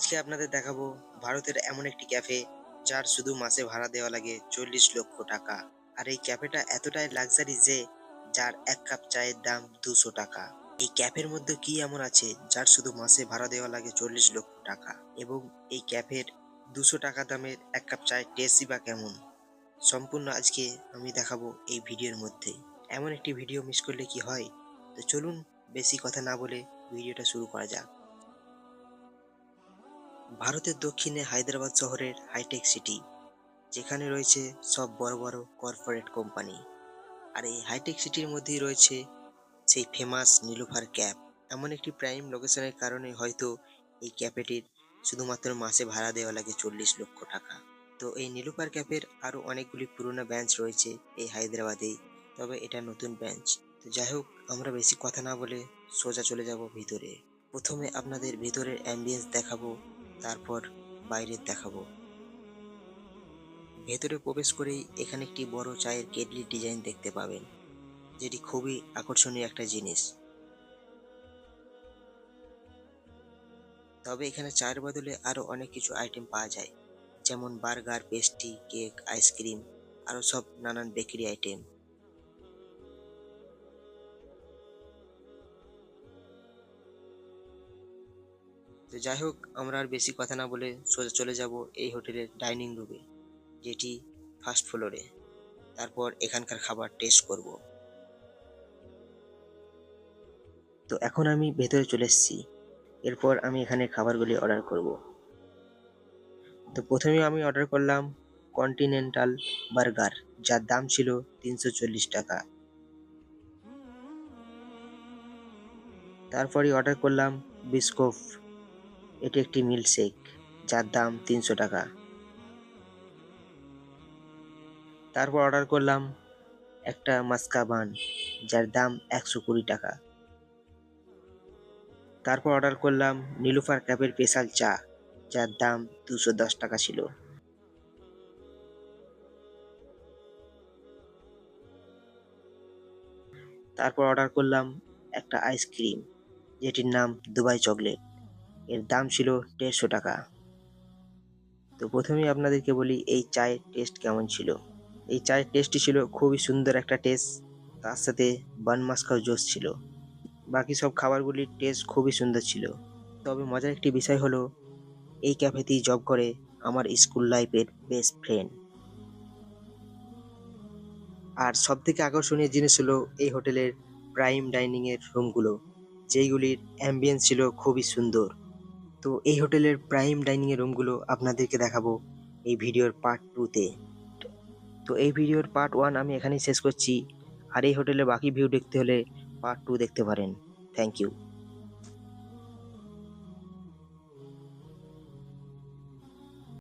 আজকে আপনাদের দেখাবো ভারতের এমন একটি ক্যাফে যার শুধু মাসে ভাড়া দেওয়া লাগে চল্লিশ লক্ষ টাকা। আর এই ক্যাফেটা এতটাই লাক্সারি যে যার এক কাপ চায়ের দাম দুশো টাকা। এই ক্যাফের মধ্যে কি এমন আছে যার শুধু মাসে ভাড়া দেওয়া লাগে চল্লিশ লক্ষ টাকা? এবং এই ক্যাফের দুশো টাকা দামের এক কাপ চায়ের টেস্টই বা কেমন? সম্পূর্ণ আজকে আমি দেখাবো এই ভিডিওর মধ্যে। এমন একটি ভিডিও মিস করলে কি হয়? তো চলুন বেশি কথা না বলে ভিডিওটা শুরু করা যাক। ভারতের দক্ষিণে হায়দ্রাবাদ শহরের হাইটেক সিটি যেখানে রয়েছে সব বড় বড় কর্পোরেট কোম্পানি আর এই হাইটেক সিটির মধ্যেই রয়েছে সেই ফেমাস নীলুফার ক্যাব। এমন একটি প্রাইম লোকেশনের কারণে হয়তো এই ক্যাফেটির শুধুমাত্র মাসে ভাড়া দেওয়া লাগে চল্লিশ লক্ষ টাকা। তো এই নীলুফার ক্যাফের আরও অনেকগুলি পুরনো ব্রাঞ্চ রয়েছে এই হায়দ্রাবাদেই তবে এটা নতুন ব্রাঞ্চ তো যাই হোক আমরা বেশি কথা না বলে সোজা চলে যাব ভিতরে। প্রথমে আপনাদের ভিতরের অ্যাম্বিয়েন্স দেখাবো তারপর বাইরে দেখাবো। ভেতরে প্রবেশ করেই এখানে একটি বড় চায়ের কেটলির ডিজাইন দেখতে পাবেন, যেটি খুবই আকর্ষণীয় একটা জিনিস। তবে এখানে চায়ের বদলে আরও অনেক কিছু আইটেম পাওয়া যায়, যেমন বার্গার, পেস্ট্রি, কেক, আইসক্রিম আরও সব নানান বেকারি আইটেম তো যাই হোক, আমরা আর বেশি কথা না বলে সোজা চলে যাব এই হোটেলের ডাইনিং রুমে, যেটি ফার্স্ট ফ্লোরে। তারপর এখানকার খাবার টেস্ট করব। তো এখন আমি ভেতরে চলে এসেছি। এরপর আমি এখানে খাবারগুলি অর্ডার করব। তো প্রথমে আমি অর্ডার করলাম কন্টিনেন্টাল বার্গার, যার দাম ছিল তিনশো চল্লিশ টাকা। তারপরে অর্ডার করলাম বিস্কোফ এটি একটি মিল্কশেক, যার দাম তিনশো টাকা। তারপর অর্ডার করলাম একটা মাস্কা বান, যার দাম একশো কুড়ি টাকা। তারপর অর্ডার করলাম নীলুফার ক্যাপের স্পেশাল চা, যার দাম দুশো দশ টাকা ছিল। তারপর অর্ডার করলাম একটা আইসক্রিম, যেটির নাম দুবাই চকলেট। এর দাম ছিল দেড়শো টাকা। তো প্রথমেই আপনাদেরকে বলি, এই চায়ের টেস্ট কেমন ছিল? এই চায়ের টেস্টটি ছিল খুবই সুন্দর একটা টেস্ট তার সাথে বান মাস্কাও জোস ছিল। বাকি সব খাবারগুলির টেস্ট খুবই সুন্দর ছিল। তবে মজার একটি বিষয় হলো, এই ক্যাফেতেই জব করে আমার স্কুল লাইফের বেস্ট ফ্রেন্ড আর সব থেকে আকর্ষণীয় জিনিস হলো এই হোটেলের প্রাইম ডাইনিংয়ের রুমগুলো যেইগুলির অ্যাম্বিয়েন্স ছিল খুবই সুন্দর। তো এই হোটেলের প্রাইম ডাইনিংয়ের রুমগুলো আপনাদেরকে দেখাবো এই ভিডিওর পার্ট টুতে তো। এই ভিডিওর পার্ট ওয়ান আমি এখানেই শেষ করছি। আর এই হোটেলের বাকি ভিউ দেখতে হলে পার্ট টু দেখতে পারেন। Thank you